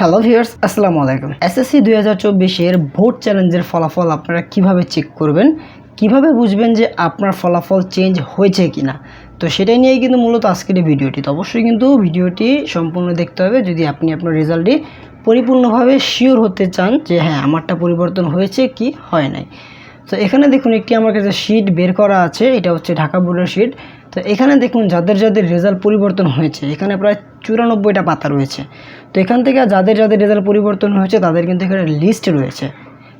Hello viewers আসসালামু আলাইকুম। SSC দুই হাজার চব্বিশের ভোট চ্যালেঞ্জের ফলাফল আপনারা কীভাবে চেক করবেন? কীভাবে বুঝবেন যে আপনার ফলাফল চেঞ্জ হয়েছে কি না তো সেটাই নিয়েই কিন্তু মূলত আজকের এই ভিডিওটি। তো অবশ্যই কিন্তু ভিডিওটি সম্পূর্ণ দেখতে হবে। যদি আপনি আপনার রেজাল্টটি পরিপূর্ণভাবে শিওর হতে চান যে হ্যাঁ আমারটা পরিবর্তন হয়েছে কি হয় নাই। তো এখানে দেখুন, একটি আমার কাছে শিট বের করা আছে। এটা হচ্ছে ঢাকা বোর্ডের শিট তো এখানে দেখুন যাদের যাদের রেজাল্ট পরিবর্তন হয়েছে, এখানে প্রায় চুরানব্বইটা পাতা রয়েছে। তো এখান থেকে যাদের যাদের রেজাল্ট পরিবর্তন হয়েছে, তাদের কিন্তু এখানে লিস্ট রয়েছে।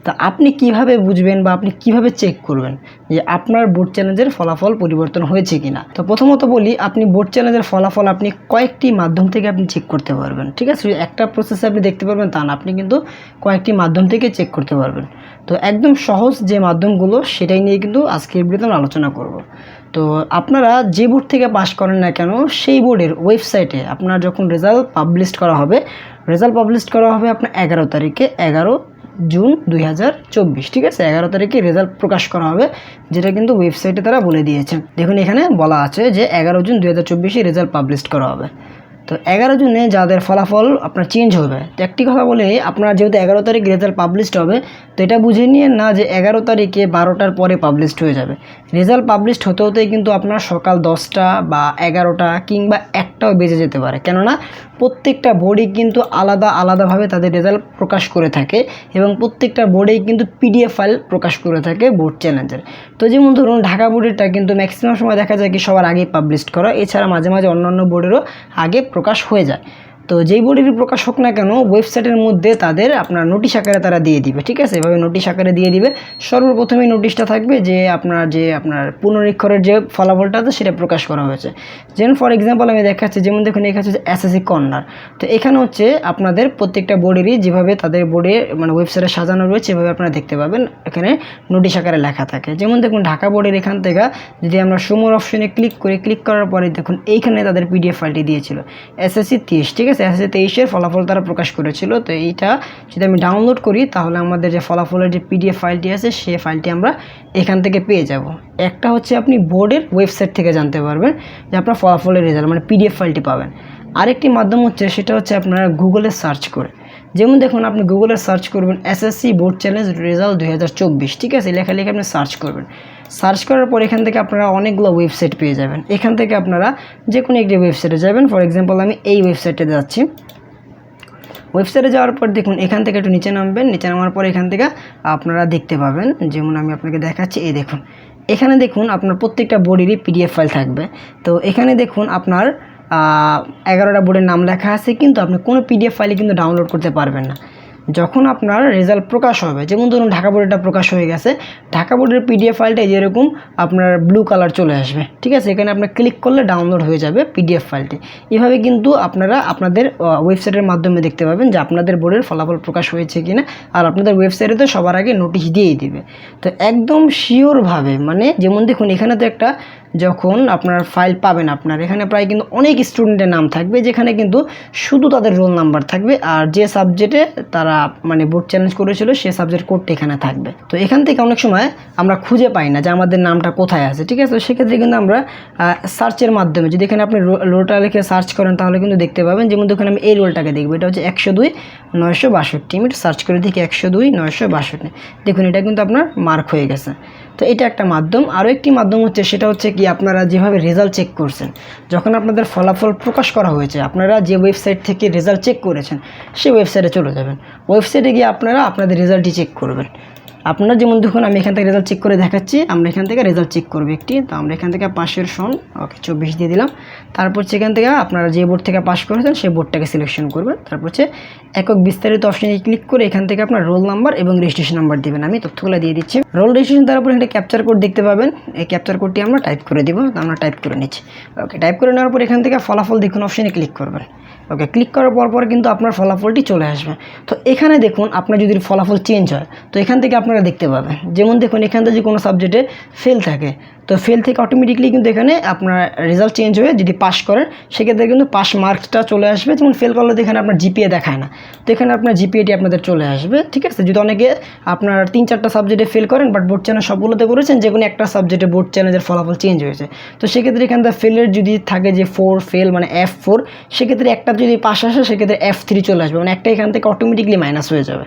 তা আপনি কীভাবে বুঝবেন বা আপনি কীভাবে চেক করবেন যে আপনার বোর্ড চ্যালেঞ্জের ফলাফল পরিবর্তন হয়েছে কিনা? তো প্রথমত বলি, আপনি বোর্ড চ্যালেঞ্জের ফলাফল আপনি কয়েকটি মাধ্যম থেকে আপনি চেক করতে পারবেন। ঠিক আছে? একটা প্রসেসে আপনি দেখতে পারবেন তা না, আপনি কিন্তু কয়েকটি মাধ্যম থেকে চেক করতে পারবেন। তো একদম সহজ যে মাধ্যমগুলো, সেটাই নিয়ে কিন্তু আজকের আমরা আলোচনা করব। তো আপনারা যে বোর্ড থেকে পাশ করেন না কেন, সেই বোর্ডের ওয়েবসাইটে আপনার যখন রেজাল্ট পাবলিশ করা হবে রেজাল্ট পাবলিশ করা হবে আপনার এগারো তারিখে, এগারো জুন দুই হাজার চব্বিশ, ঠিক আছে? এগারো তারিখে রেজাল্ট প্রকাশ করা হবে, যেটা কিন্তু ওয়েবসাইটে তারা বলে দিয়েছে দেখুন এখানে বলা আছে যে এগারো জুন দুই রেজাল্ট পাবলিশ করা হবে। তো এগারো জুনে যাদের ফলাফল আপনার চেঞ্জ হবে, তো একটি কথা বলে, আপনার যেহেতু এগারো তারিখ রেজাল্ট পাবলিশড হবে, তো এটা বুঝে নিয়ে না যে এগারো তারিখে বারোটার পরে পাবলিশড হয়ে যাবে। রেজাল্ট পাবলিশড হতে হতেই কিন্তু আপনার সকাল দশটা বা এগারোটা কিংবা একটাও বেজে যেতে পারে। কেননা প্রত্যেকটা বোর্ডই কিন্তু আলাদা আলাদাভাবে তাদের রেজাল্ট প্রকাশ করে থাকে এবং প্রত্যেকটা বোর্ডেই কিন্তু পিডিএফ ফাইল প্রকাশ করে থাকে বোর্ড চ্যালেঞ্জের তো যেমন ধরুন, ঢাকা বোর্ডেরটা কিন্তু ম্যাক্সিমাম সময় দেখা যায় কি সবার আগেই পাবলিশ করা। এছাড়া মাঝে মাঝে অন্যান্য বোর্ডেরও আগে প্রকাশ হয়ে যায়। তো যেই বোর্ডেরই প্রকাশ হোক না কেন ওয়েবসাইটের মধ্যে তাদের আপনার নোটিশ আকারে তারা দিয়ে দিবে, ঠিক আছে? এভাবে নোটিশ আকারে দিয়ে দিবে। সর্বপ্রথমেই নোটিশটা থাকবে যে আপনার যে আপনার পুনরীক্ষরের যে ফলাফলটা আছে, সেটা প্রকাশ করা হয়েছে। যেমন ফর এক্সাম্পল আমি দেখাচ্ছি, যেমন দেখুন, এখানে হচ্ছে এসএসসি কর্নার তো এখানে হচ্ছে আপনাদের প্রত্যেকটা বোর্ডেরই যেভাবে তাদের বোর্ডে মানে ওয়েবসাইটে সাজানো রয়েছে, এভাবে আপনারা দেখতে পাবেন। এখানে নোটিশ আকারে লেখা থাকে। যেমন দেখুন, ঢাকা বোর্ডের এখান থেকে যদি আমরা সুমোর অপশনে ক্লিক করে ক্লিক করার পরে দেখুন, এইখানে তাদের পিডিএফ ফাইলটি দিয়েছিল। এসএসসি তেইশ ঠিক আছে? এসএসসি তেইশের ফলাফল তারা প্রকাশ করেছিল। তো এইটা যদি আমি ডাউনলোড করি, তাহলে আমাদের যে ফলাফলের যে পিডিএফ ফাইলটি আছে সেই ফাইলটি আমরা এখান থেকে পেয়ে যাব। একটা হচ্ছে আপনি বোর্ডের ওয়েবসাইট থেকে জানতে পারবেন যে আপনার ফলাফলের রেজাল্ট মানে পিডিএফ ফাইলটি পাবেন। আরেকটি মাধ্যম হচ্ছে, সেটা হচ্ছে আপনারা গুগলে সার্চ করে। যেমন দেখুন, আপনি গুগলে সার্চ করবেন এসএসসি বোর্ড চ্যালেঞ্জ রেজাল্ট দুই হাজার চব্বিশ, ঠিক আছে? লেখালেখি আপনি সার্চ করবেন। সার্চ করার পর এখান থেকে আপনারা অনেকগুলো ওয়েবসাইট পেয়ে যাবেন। এখান থেকে আপনারা যে কোনো একটি ওয়েবসাইটে যাবেন। ফর এক্সাম্পল আমি এই ওয়েবসাইটে যাচ্ছি। ওয়েবসাইটে যাওয়ার পর দেখুন, এখান থেকে একটু নিচে নামবেন। নিচে নামার পর এখান থেকে আপনারা দেখতে পাবেন। যেমন আমি আপনাকে দেখাচ্ছি, এই দেখুন। এখানে দেখুন, আপনার প্রত্যেকটা বোর্ডেরই পিডিএফ ফাইল থাকবে। তো এখানে দেখুন, আপনার এগারোটা বোর্ডের নাম লেখা আছে, কিন্তু আপনি কোনো পিডিএফ ফাইলে কিন্তু ডাউনলোড করতে পারবেন না। যখন আপনার রেজাল্ট প্রকাশ হবে, যেমন ধরুন ঢাকা বোর্ডেরটা প্রকাশ হয়ে গেছে, ঢাকা বোর্ডের পিডিএফ ফাইলটা যেরকম আপনার ব্লু কালার চলে আসবে, ঠিক আছে? এখানে আপনার ক্লিক করলে ডাউনলোড হয়ে যাবে পিডিএফ ফাইলটি এভাবে কিন্তু আপনারা আপনাদের ওয়েবসাইটের মাধ্যমে দেখতে পাবেন যে আপনাদের বোর্ডের ফলাফল প্রকাশ হয়েছে কিনা, আর আপনাদের ওয়েবসাইটে তো সবার আগে নোটিশ দিয়েই দিবে। তো একদম শিওরভাবে মানে যেমন দেখুন, এখানে তো একটা যখন আপনার ফাইল পাবেন আপনার, এখানে প্রায় কিন্তু অনেক স্টুডেন্টের নাম থাকবে, যেখানে কিন্তু শুধু তাদের রোল নাম্বার থাকবে, আর যে সাবজেক্টে তারা মানে বোর্ড চ্যালেঞ্জ করেছিল, সে সাবজেক্ট কোডটা এখানে থাকবে। তো এখান থেকে অনেক সময় আমরা খুঁজে পাই না যে আমাদের নামটা কোথায় আছে, ঠিক আছে? তো সেক্ষেত্রে কিন্তু আমরা সার্চের মাধ্যমে, যদি এখানে আপনি রোলটা লিখে সার্চ করেন, তাহলে কিন্তু দেখতে পাবেন যেমন দেখুন আমি এই রোলটাকে দেখব। এটা হচ্ছে একশো দুই নয়শো বাষট্টি। আমি সার্চ করে দেখি, একশো দুই নয়শো বাষট্টি। দেখুন, এটা কিন্তু আপনার মার্ক হয়ে গেছে। তো এটা একটা মাধ্যম। আরও একটি মাধ্যম হচ্ছে, সেটা হচ্ছে কি আপনারা যেভাবে রেজাল্ট চেক করছেন, যখন আপনাদের ফলাফল প্রকাশ করা হয়েছে, আপনারা যে ওয়েবসাইট থেকে রেজাল্ট চেক করেছেন, সেই ওয়েবসাইটে চলে যাবেন। ওয়েবসাইটে গিয়ে আপনারা আপনাদের রেজাল্টটি চেক করবেন। আপনারা যেমন দেখুন, আমি এখান থেকে রেজাল্ট চেক করে দেখাচ্ছি। আমরা এখান থেকে রেজাল্ট চেক করব একটি। তো আমরা এখান থেকে পাশের সন। ওকে, চব্বিশ দিয়ে দিলাম। তারপর সেখান থেকে আপনারা যে বোর্ড থেকে পাস করেছেন, সেই বোর্ডটাকে সিলেকশন করবেন। তারপর হচ্ছে একক বিস্তারিত অপশানে ক্লিক করে এখান থেকে আপনার রোল নাম্বার এবং রেজিস্ট্রেশন নাম্বার দেবেন। আমি তথ্যগুলো দিয়ে দিচ্ছি। রোল রেজিস্ট্রেশন তারপর এখানে ক্যাপচার কোড দেখতে পাবেন। এই ক্যাপচার কোডটি আমরা টাইপ করে দিব। আমরা টাইপ করে নিচ্ছি। ওকে টাইপ করে নেওয়ার পর এখান থেকে ফলাফল দেখুন অপশানে ক্লিক করবেন। ওকে ক্লিক করার পর পর কিন্তু আপনার ফলাফলটি চলে আসবে। তো এখানে দেখুন, আপনার যদি ফলাফল চেঞ্জ হয়, তো এখান থেকে আপনারা দেখতে পাবেন। যেমন দেখুন, এখান থেকে কোনো সাবজেক্টে ফেল থাকে। তো ফেল থেকে অটোমেটিকলি কিন্তু এখানে আপনার রেজাল্ট চেঞ্জ হয়ে যদি পাস করেন, সেক্ষেত্রে কিন্তু পাস মার্কসটা চলে আসবে। যেমন ফেল করলে তো এখানে আপনার জিপিএ দেখায় না। তো এখানে আপনার জিপিএটি আপনাদের চলে আসবে, ঠিক আছে? যদি অনেকে আপনার তিন চারটা সাবজেক্টে ফেল করেন বাট বোর্ড চ্যানেল সবগুলোতে করেছেন, যে কোনো একটা সাবজেক্টে বোর্ড চ্যানেলের ফলাফল চেঞ্জ হয়েছে। তো সেক্ষেত্রে এখানে ফেলের যদি থাকে যে ফোর ফেল মানে এফ ফোর সেক্ষেত্রে একটা যদি পাস আসে, সেক্ষেত্রে এফ থ্রি চলে আসবে। মানে একটা এখান থেকে অটোমেটিকলি মাইনাস হয়ে যাবে।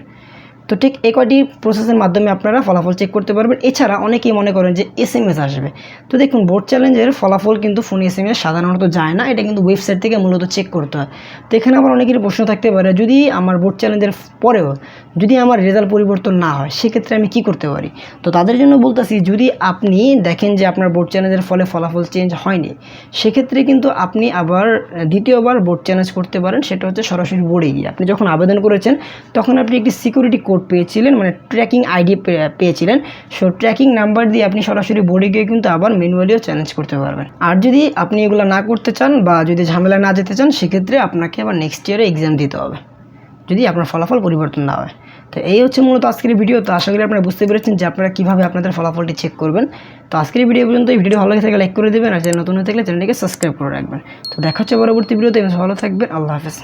তো ঠিক এই কয়টি প্রসেসের মাধ্যমে আপনারা ফলাফল চেক করতে পারবেন। এছাড়া অনেকেই মনে করেন যে এস এম এস আসবে। তো দেখুন বোর্ড চ্যালেঞ্জের ফলাফল কিন্তু ফোনে এস এম এস সাধারণত যায় না। এটা কিন্তু ওয়েবসাইট থেকে মূলত চেক করতে হয়। তো এখানে আবার অনেকের প্রশ্ন থাকতে পারে, যদি আমার বোর্ড চ্যালেঞ্জের পরেও যদি আমার রেজাল্ট পরিবর্তন না হয়, সেক্ষেত্রে আমি কি করতে পারি? তো তাদের জন্য বলতেছি, যদি আপনি দেখেন যে আপনার বোর্ড চ্যালেঞ্জের ফলে ফলাফল চেঞ্জ হয়নি, সেক্ষেত্রে কিন্তু আপনি আবার দ্বিতীয়বার বোর্ড চ্যালেঞ্জ করতে পারেন। সেটা হচ্ছে সরাসরি বোর্ডে গিয়ে। আপনি যখন আবেদন করেছেন, তখন আপনি একটি সিকিউরিটি কোড পেয়েছিলেন মানে ট্র্যাকিং আইডি পেয়েছিলেন। সো ট্র্যাকিং নাম্বার দিয়ে আপনি সরাসরি বোর্ডে গিয়ে কিন্তু আবার ম্যানুয়ালিও চ্যালেঞ্জ করতে পারবেন। আর যদি আপনি এগুলো না করতে চান বা যদি ঝামেলা না যেতে চান, সেক্ষেত্রে আপনাকে আবার নেক্সট ইয়ারে এক্সাম দিতে হবে। যদি আপনার ফলাফল পরিবর্তন না হয়। তো এই হচ্ছে মূলত আজকের ভিডিও তো আশা করি আপনারা বুঝতে পেরেছেন যে আপনারা কীভাবে আপনাদের ফলাফলটি চেক করবেন। তো আজকের ভিডিও পর্যন্ত এই ভিডিও ভালো লাগে থাকলে লাইক করে দেবেন, আর চ্যানেল নতুন হয়ে থাকলে চ্যানেলটিকে সাবস্ক্রাইব করে রাখবেন। তো দেখা হচ্ছে পরবর্তী ভিডিওতে ভালো থাকবেন, আল্লাহ হাফেজ।